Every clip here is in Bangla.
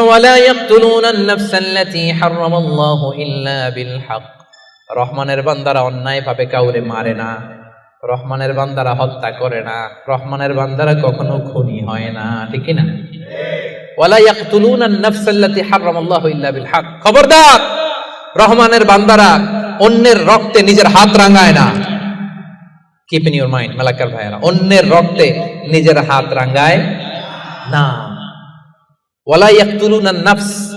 ولا يقتلون النفس التي حرم الله إلا بالحق রহমানের বান্দারা অন্যায় ভাবে কাউরে মারে না রহমানের বান্দারা হত্যা করে না রহমানের বান্দারা কখনো খুনি হয় না ঠিক কি না ওয়ালা ইয়াকতুলুনা আন-নাফস আল্লাতী হারামাল্লাহু ইল্লা বিল হক খবরদার রহমানের বান্দারা অন্যের রক্তে নিজের হাত রাঙায় না keep in your mind Malakar ভাইয়েরা অন্যের রক্তে নিজের হাত রাঙায় না ওয়ালা ইয়াকতুলুনা নাফস।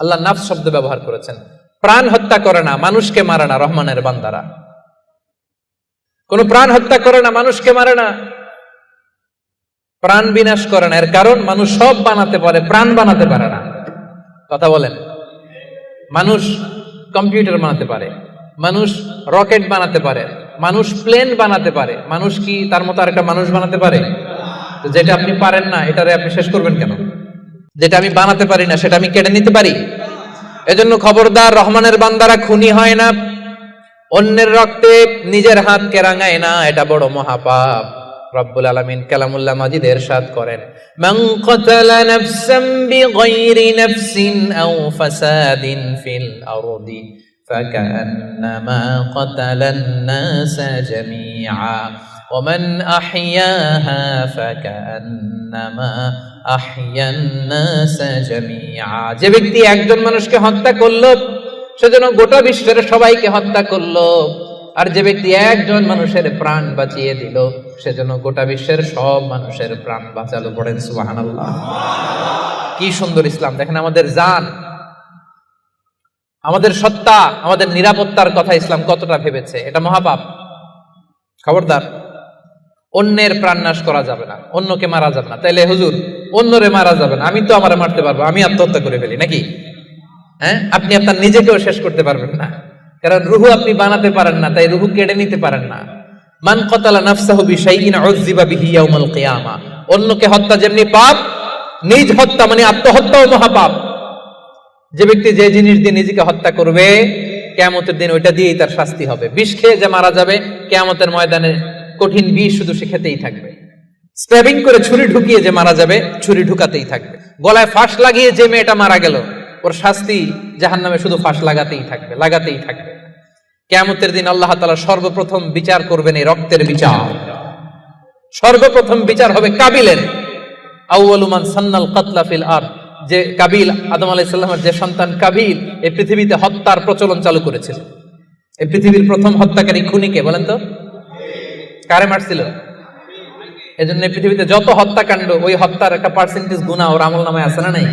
আল্লাহ নাফস শব্দ ব্যবহার করেছেন। প্রাণ হত্যা করে না, মানুষকে মারে না রহমানের বান্দারা। কোন প্রাণ হত্যা করে না, মানুষকে মারে না। প্রাণ বিনাশ করে না, এর কারণ মানুষ সব বানাতে পারে, প্রাণ বানাতে পারে না। কথা বলেন। মানুষ কম্পিউটার বানাতে পারে, মানুষ রকেট বানাতে পারে, মানুষ প্লেন বানাতে পারে, মানুষ কি তার মতো আরেকটা মানুষ বানাতে পারে? যেটা আপনি পারেন না, এটারে আপনি শেষ করবেন কেন? যেটা আমি বানাতে পারি না, সেটা আমি কেটে নিতে পারি? এজন্য খবরদার রহমানের বান্দারা খুনি হয় না। অন্যের রক্তে নিজের হাত কেরাঙায় না, এটা বড় মহাপাপ। রব্বুল আলমিন কালামুল্লা মাজিদ এরশাদ করেন। মান কাতালা নাফসান বিগাইরি নাফসিন আও ফাসাদিন ফিল আরদি, ফাকান্নামা কাতালান নাস জামিআ। ومن أحياها فكأنما أحيا الناس جميعا যে ব্যক্তি একজন মানুষকে হত্যা করলো সেজন্য গোটা বিশ্বের সবাইকে হত্যা করলো আর যে ব্যক্তি একজন মানুষের প্রাণ বাঁচিয়ে দিল সেজন্য গোটা বিশ্বের সব মানুষের প্রাণ বাঁচালো পড়েন সুবহানাল্লাহ কি সুন্দর ইসলাম দেখেন আমাদের জান আমাদের সত্তা আমাদের নিরাপত্তার কথা ইসলাম কতটা ভেবেছে এটা মহাপাপ খবরদার অন্যের প্রাণ নাশ করা যাবে না, অন্যকে মারা যাবে না। তাইলে হুজুর, অন্যরে মারা যাবে না, আমি তো আমার মারতে পারব, আমি আত্মহত্যা করে ফেলি, নাকি? হ্যাঁ? আপনি আপনার নিজেকেও শেষ করতে পারবেন না। কারণ রুহু আপনি বানাতে পারেন না, তাই রুহু কেড়ে নিতে পারেন না। মান কতালা নাফসাহু বিশাইইন উযযিবা বিহি ইয়াউমাল কিয়ামা। অন্যকে হত্যা যেমনি পাপ, নিজ হত্যা মানে আত্মহত্যাও মহাপাপ। যে ব্যক্তি যে জিনিস দিয়ে নিজেকে হত্যা করবে, কেয়ামতের দিন ওইটা দিয়েই তার শাস্তি হবে। বিষ খেয়ে যে মারা যাবে, কেয়ামতের ময়দানে কঠিন বিষ শুধু সে খেতেই থাকবে। স্প্যাবিং করে ছুরি ঢুকিয়ে যে মারা যাবে, ছুরি ঢুকাতেই থাকবে। গলায় ফাঁস লাগিয়ে যে মেয়েটা মারা গেল, ওর শাস্তি জাহান নামে শুধু ফাঁস লাগাতেই থাকবে লাগাতেই থাকবে। কেয়ামতের দিন আল্লাহ তালা সর্বপ্রথম বিচার করবেন এই রক্তের বিচার। সর্বপ্রথম বিচার হবে কাবিলের। আউয়ালুমান সান্নাল কাতলা ফিল আর যে কাবিল, আদম আলাইসাল্লামের যে সন্তান কাবিল, এই পৃথিবীতে হত্যার প্রচলন চালু করেছিল। এই পৃথিবীর প্রথম হত্যাকারী খুনিকে, বলেন তো? কারে মারছিল? এজন্য জন্য পৃথিবীতে যত হত্যাকাণ্ড, ওই হত্যার একটা পার্সেন্টেজ গুণা ওর আমল নামে আছে না নাই?